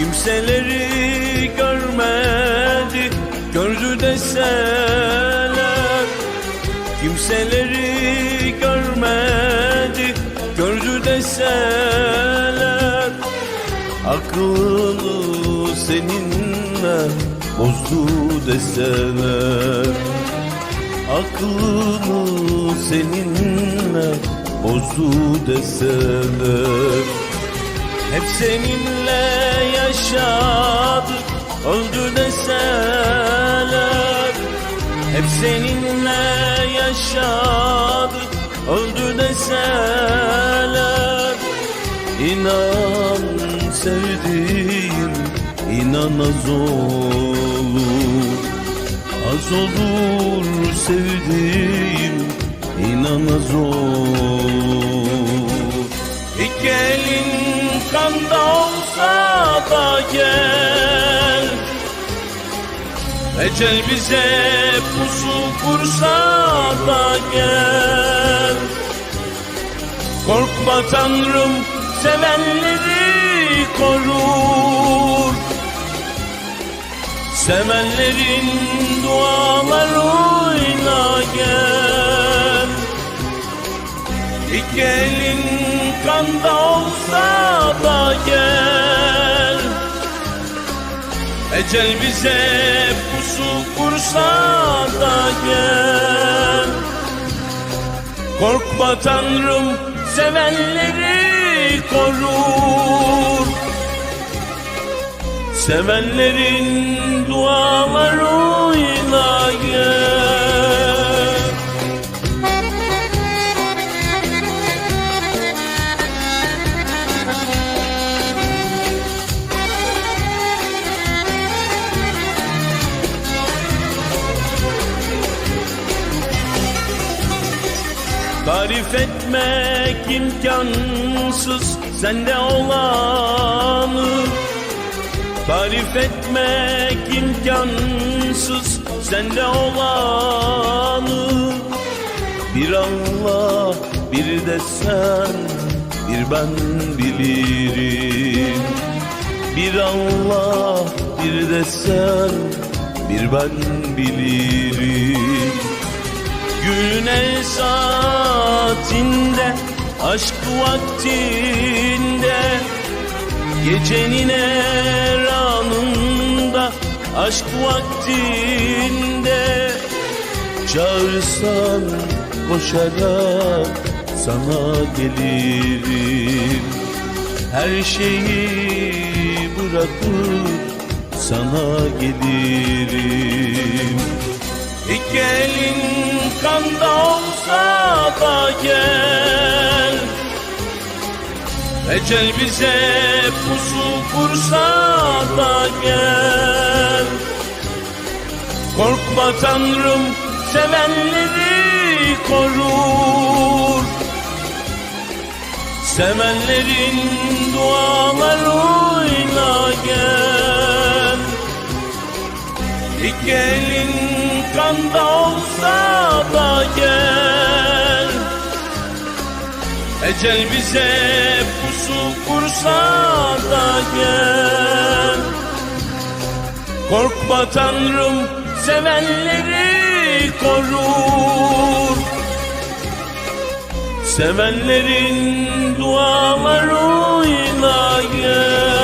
Kimseleri görmedi Gördü deseler. Kimseleri görmedi Gördü deseler. Aklını seninle bozdu deseler. Aklını seninle bozdu deseler. Hep seninle yaşadı öldü deseler. Hep seninle yaşadı öldü deseler. İnan sevdiğim inan az olur. Az olur sevdiğim inan az olur. İki elin kanda olsa gel. Ecel bize pusu kursa da gel. Korkma Tanrım sevenleri korur. Sevenlerin dualarıyla gel. İki elin kanda olsa da gel Ecel bize pusu kursa da gel. Korkma Tanrım sevenleri korur. Sevenlerin dualarıyla gel Tarif etmek imkansız sende olanı. Tarif etmek imkansız sende olanı. Bir Allah bir de sen bir ben bilirim. Bir Allah bir de sen bir ben bilirim Gün el saatinde Aşk vaktinde. Gecenin her anında Aşk vaktinde. Çağırsan koşarak sana gelirim. Her şeyi bırakıp sana gelirim İki elin kanda olsa da gel. Ecel bize pusu kursa da gel. Korkma Tanrım sevenleri korur. Sevenlerin dualarıyla gel. İki elin kanda olsa da gel. Ecel bize pusu kursa da gel. Korkma Tanrım sevenleri korur. Sevenlerin dualarıyla gel